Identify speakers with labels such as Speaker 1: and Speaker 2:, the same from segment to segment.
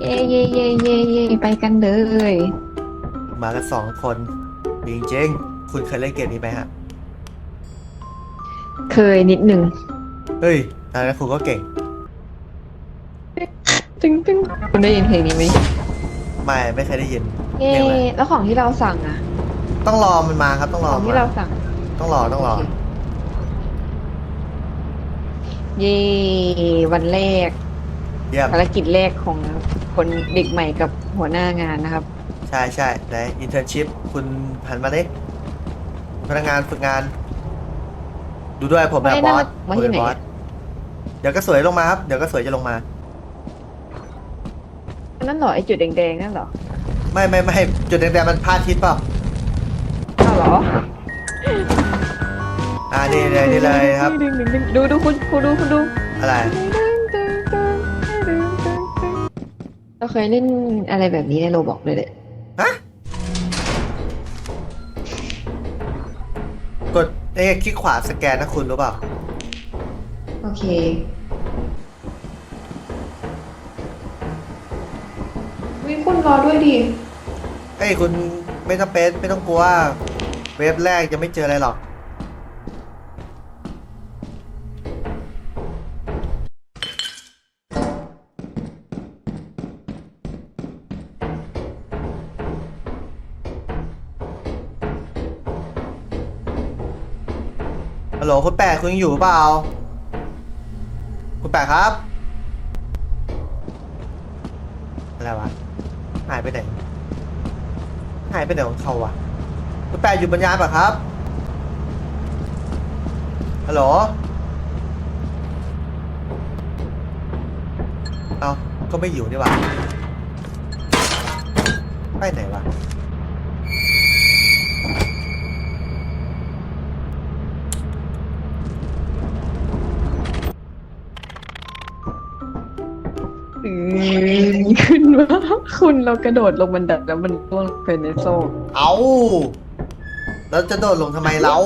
Speaker 1: เย่เย่เย่เย่เย่ไปกันเลย
Speaker 2: มากันสองคนจริงๆคุณเคยเล่นเกมนี้ไหมฮะ
Speaker 1: เคยนิดหนึ่ง
Speaker 2: เฮ้ยอันนั้นคุณก็เก่ง
Speaker 1: ตึ้งตึ้งคุณได้ยินเพลงนี้ไหม
Speaker 2: ไม่ไม่เคยได้ยิน
Speaker 1: เย่
Speaker 2: เพลงอะไร
Speaker 1: แล้วของที่เราสั่งอะ
Speaker 2: ต้องรอมันมาครับต้องร
Speaker 1: ข
Speaker 2: อ
Speaker 1: อง
Speaker 2: มัน
Speaker 1: ที่
Speaker 2: มา
Speaker 1: เราสั่ง
Speaker 2: ต้องรอต้องรอ
Speaker 1: เย่วันแรก
Speaker 2: เยี่ยม
Speaker 1: ภารกิจแรกของ คนเด็กใหม่กับหัวหน้างานนะครับ
Speaker 2: ใช่ใช่ไหนอินเทอร์ชิพคุณหันมาดิพนักงานฝึกงาน ดูด้วยผมแบบ
Speaker 1: ไม่
Speaker 2: บ
Speaker 1: ได้
Speaker 2: อ
Speaker 1: มา
Speaker 2: ส
Speaker 1: มา
Speaker 2: ผม
Speaker 1: ที่
Speaker 2: เป็น
Speaker 1: ไหน
Speaker 2: บอสเดี๋ยวก็สวยลงมาครับ เดี๋ยวก็สวยจะลงมา
Speaker 1: อันนั่นเหรอไอจุดแดงๆนั่นเหรอ
Speaker 2: ไม่ไม่ไม่จุดแดงๆมันพลาดทิศเปล่า
Speaker 1: อ้าวเหรอ
Speaker 2: อ่านี่เลยนี่เลยครับ
Speaker 1: ดึงดึงดึงดูดูคุณคุณดูคุณดู
Speaker 2: อะไร
Speaker 1: เราเคยเล่นอะไรแบบนี้ในโรบอกเลยเด็
Speaker 2: ฮะกดเอ้คลิกขวาสแกนนะคุณรู้เปล่า
Speaker 1: โอเคมีคุณรอด้วยดิ
Speaker 2: เอ้ยคุณไม่ต้องเป็นไม่ต้องกลัว เว็บแรกจะไม่เจออะไรหรอก ฮัลโหลคุณแปดคุณยังอยู่เปล่า คุณแปดครับ อะไรวะ หายไปไหน หายไปไหนของเขาวะ คุณแปดอยู่บรรยานปะครับ ฮัลโหล เอาก็ไม่อยู่นี่หว่าไปไหนวะ
Speaker 1: ว่าคุณเรากระโดดลงบันไดแล้วมันล่วงไปในโซ่
Speaker 2: เอาแล้วจะโดดลงทำไมเรา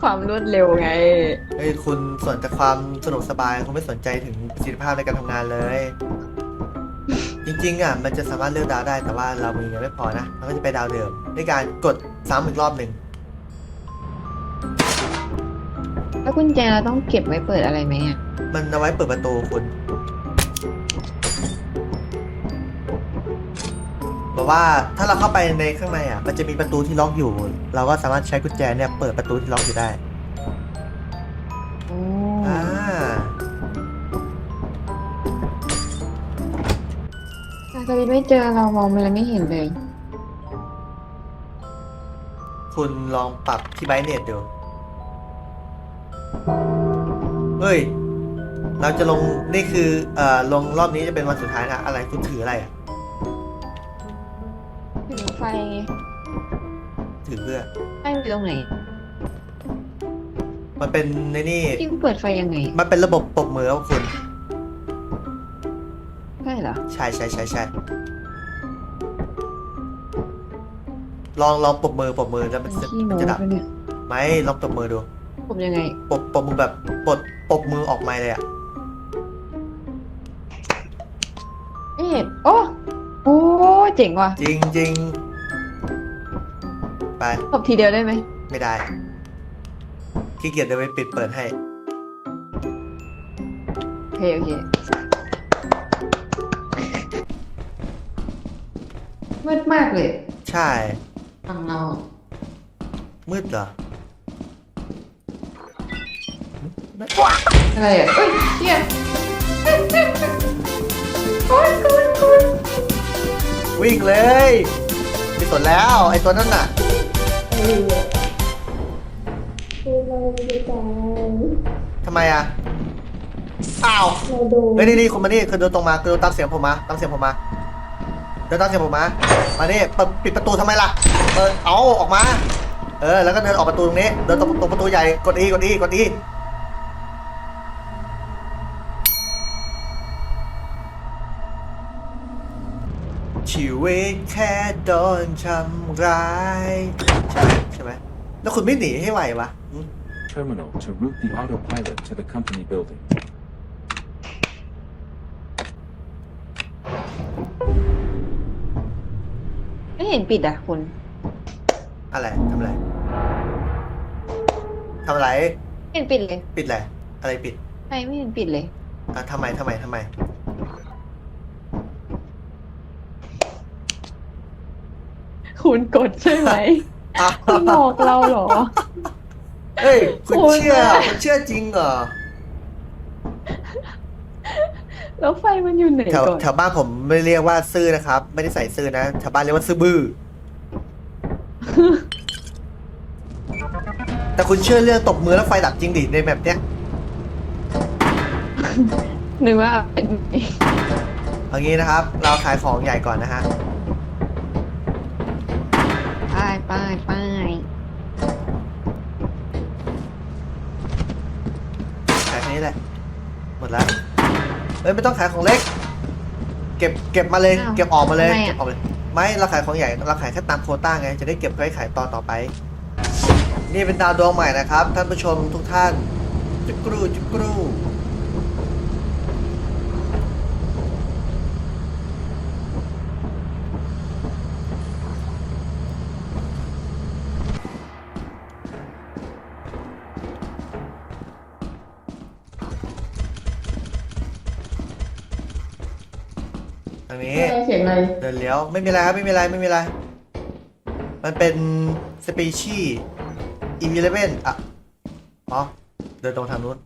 Speaker 1: ความรวดเร็วไง
Speaker 2: เฮ้ยคุณสนแต่ความสนุกสบายคุณไม่สนใจถึงประสิทธิภาพในการทำงานเลย จริงๆอะมันจะสามารถเลือกดาวได้แต่ว่าเรามีเงินไม่พอนะเราก็จะไปดาวเดิมด้วยการกดซ้ำอีกรอบหนึ่ง
Speaker 1: แล้วกุญแจเราต้องเก็บไว้เปิดอะไรไหมอะ
Speaker 2: มันเอาไว้เปิดประตูคุณ บอกว่าถ้าเราเข้าไปในข้างในอะ มันจะมีประตูที่ล็อกอยู่ เราก็สามารถใช้กุญแจเนี่ยเปิดประตูที่ล็อกอยู่ได้
Speaker 1: โอ้
Speaker 2: อ่า
Speaker 1: ตอนนี้ไม่เจอเรามองไปแล้วไม่เห็นเลย
Speaker 2: คุณลองปรับที่ไบเน็ตดูเฮ้ย เราจะลงนี่คือเอ่อลงรอบนี้จะเป็นวันสุดท้ายนะ อะไรคุณถืออะไรอะ
Speaker 1: ถึงไฟไง
Speaker 2: ถือเพื่อ
Speaker 1: ไฟอยู่ตรงไหน
Speaker 2: มันเป็นในนี่
Speaker 1: ที่เปิดไฟยังไง
Speaker 2: มันเป็นระบบปรบมือครับคุณ
Speaker 1: ใช่เหรอ
Speaker 2: ใช่ใช่ใช่ใช่ลองลองปรบมือปรบมือแล้วมันจะ
Speaker 1: ขี้โม้
Speaker 2: จะดับ
Speaker 1: ไปเนี่ย
Speaker 2: ไหมลองปรบมือดู
Speaker 1: ผมยังไง
Speaker 2: ปรบปรบมือแบบปรบปรบมือออกมาเลยอะ
Speaker 1: ไม่เห็นโอ้โอ้ เจ๋งว่ะ
Speaker 2: จริงจริงไป
Speaker 1: ตบทีเดียวได้ไหม
Speaker 2: ไม่ได้ขี้เกียจเดี๋ยวไปปิดเปิดให้
Speaker 1: โอเคโอเค มืดมากเลย
Speaker 2: ใช่
Speaker 1: ฝั่งเรา
Speaker 2: มืดเหรอ
Speaker 1: อะไรอะเอ้ยเชี่ยคุณคุณคุณ
Speaker 2: วิ่งเลยไม่สนแล้วไอ้ตัวนั่นน่ะทำไมอะอ้าวเฮ้ยนี่นี่คนมานี่คือเดินตรงมาคือเดินตามเสียงผมมาตามเสียงผมมาเดินตามเสียงผมมามานี่เปิดปิดประตูทำไมล่ะเปิดเอาออกมา เออแล้วก็เดินออกประตูตรงนี้เดินตรงตรงประตูใหญ่กดอีกดอีกดอี ชีวิตแค่โดนทำร้าย ใช่ไหมใช่ไหมแล้วคุณไม่หนีให้ไหววะหึ
Speaker 3: Terminal to route the autopilot to the company building.
Speaker 1: ไม่เห็นปิดอะคุณ
Speaker 2: อะไรทำอะไรทำอะไร
Speaker 1: ไม่เห็นปิดเลย
Speaker 2: ปิดอะไรอะไรปิด
Speaker 1: ไฟไม่เห็นปิดเลย
Speaker 2: อะทำไมทำไมทำไม
Speaker 1: คุณกดใช่ไหม
Speaker 2: อ้าว
Speaker 1: คุณหลอกเราเหรอ
Speaker 2: เฮ้ยคุณ
Speaker 1: คุณ
Speaker 2: เชื่อ
Speaker 1: อะ
Speaker 2: คุณเชื่อจริงเหรอ
Speaker 1: แล้วไฟมันอยู่ไหน
Speaker 2: แถว
Speaker 1: ก่อน
Speaker 2: แถวบ้านผมไม่เรียกว่าซื่อนะครับ ไม่ได้ใส่ซื่อนะแถวบ้านเรียกว่าซื่อบื้อ แต่คุณเชื่อเรื่องตบมือแล้วไฟดับจริงดิในแบบเนี้ย
Speaker 1: นึกว่าเป็น
Speaker 2: เอางี้นะครับ เราขายของใหญ่ก่อนนะฮะ
Speaker 1: ป้ายป้ายป้าย
Speaker 2: ขายแค่นี้แหละ หมดแล้วเอ้ยไม่ต้องขายของเล็ก เก็บเก็บมาเลย เก็บออกมาเลย
Speaker 1: ทำไม
Speaker 2: เก็บ
Speaker 1: อะ
Speaker 2: ออกเลยไม่เราขายของใหญ่เราขายแค่ตามโควต้าไง จะได้เก็บไว้ขายตอนต่อไป นี่เป็นดาวดวงใหม่นะครับ ท่านผู้ชมทุกท่านจุกรูจุกรูางนี้
Speaker 1: เสียงอะไร
Speaker 2: เดินเลี้ยวไม่มีอะไรครับไม่มีอะไรไม่มีอะไร มันเป็นสปีชีอีเลเวนอะอ๋อเดินตรงทางนู้น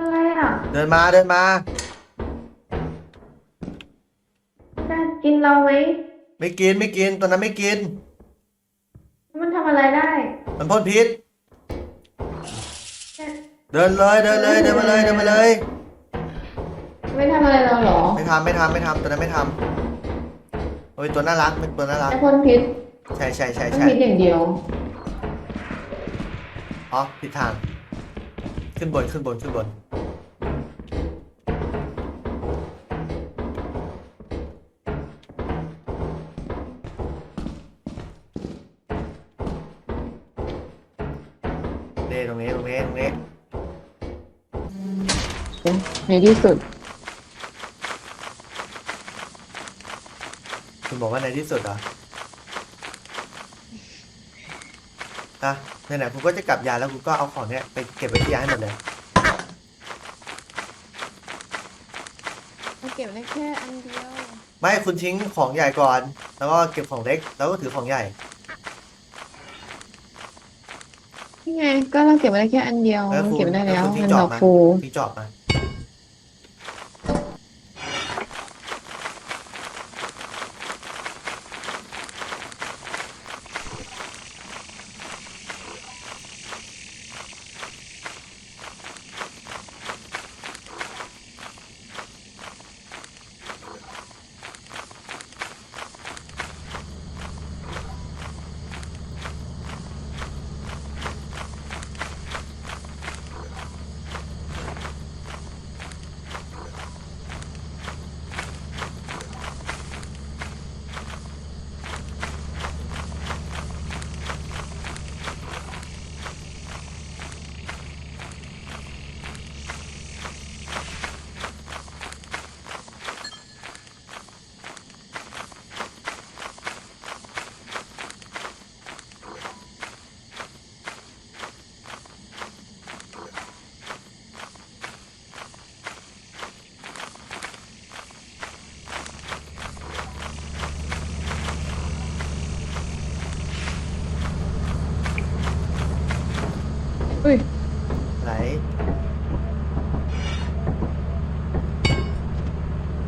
Speaker 1: อะไรอะ
Speaker 2: เดินมาเดินมา
Speaker 1: จะกินเราไหม
Speaker 2: ไม่กินไม่กินตัวนั้นไม่กิน
Speaker 1: มันทำอะไรได้
Speaker 2: มันพ่นพิษ เดินเลยเดินเลยเดินมาเลยเดินมาเลย
Speaker 1: ไม่ทำอะไรเราหรอ
Speaker 2: ไม่ทำไม่ทำไม่ทำตัวนั้นไม่ทำโอ้ยตัวน่ารักเป็นตัวน่ารัก
Speaker 1: แต่พ่นพิษ
Speaker 2: ใช่ใช่ใช่
Speaker 1: พ่น
Speaker 2: ใช่
Speaker 1: พิษอย่างเดียว
Speaker 2: อ๋อผิดทาง ขึ้นบนขึ้นบนขึ้นบน นี่ตรงนี้ตรงนี้ตรงนี้
Speaker 1: ในที่สุด
Speaker 2: คุณบอกว่าในที่สุดเหรออะไหนๆคุณก็จะกลับยานแล้วคุณก็เอาของเนี้ยไปเก็บไว้ที่ยานให้หมดเลย
Speaker 1: เก็บได้แค่อันเดียว
Speaker 2: ไม่คุณทิ้งของใหญ่ก่อน แล้วก็เก็บของเล็ก แล้วก็ถือของใหญ่
Speaker 1: นี่ไงก็เราเก็บไว้ได้แค่อันเดียว
Speaker 2: แล้ว
Speaker 1: มัน
Speaker 2: คุณ
Speaker 1: เก็บได้แล้ว
Speaker 2: คุณทิ้
Speaker 1: มั
Speaker 2: ง
Speaker 1: น
Speaker 2: จ
Speaker 1: ด
Speaker 2: อ
Speaker 1: อบก
Speaker 2: มา
Speaker 1: ฟู
Speaker 2: ทิ้งจอบมา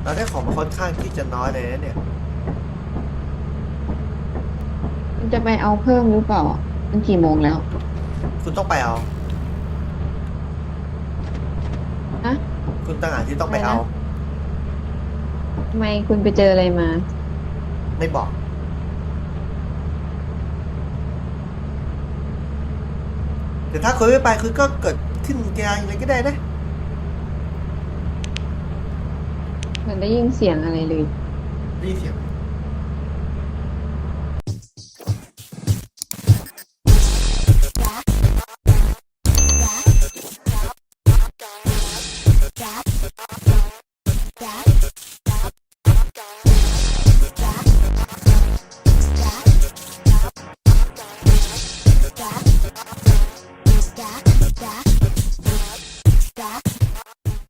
Speaker 2: เราได้ของมาค่อนข้างที่จะน้อยเลยนะเนี่ย
Speaker 1: มันจะไปเอาเพิ่มหรือเปล่า มันกี่โมงแล้ว
Speaker 2: คุณต้องไปเอา
Speaker 1: ฮะ
Speaker 2: คุณต่างหากที่ต้องไปเอา
Speaker 1: อะไรนะทำไมคุณไปเจออะไรมา
Speaker 2: ไม่บอก แต่ถ้าคุณไม่ไปคุณก็เกิดขึ้นแกอะไรก็ได้นะ
Speaker 1: มันได้ยินเสียงอะไรเลย
Speaker 2: ได้ยินเสียง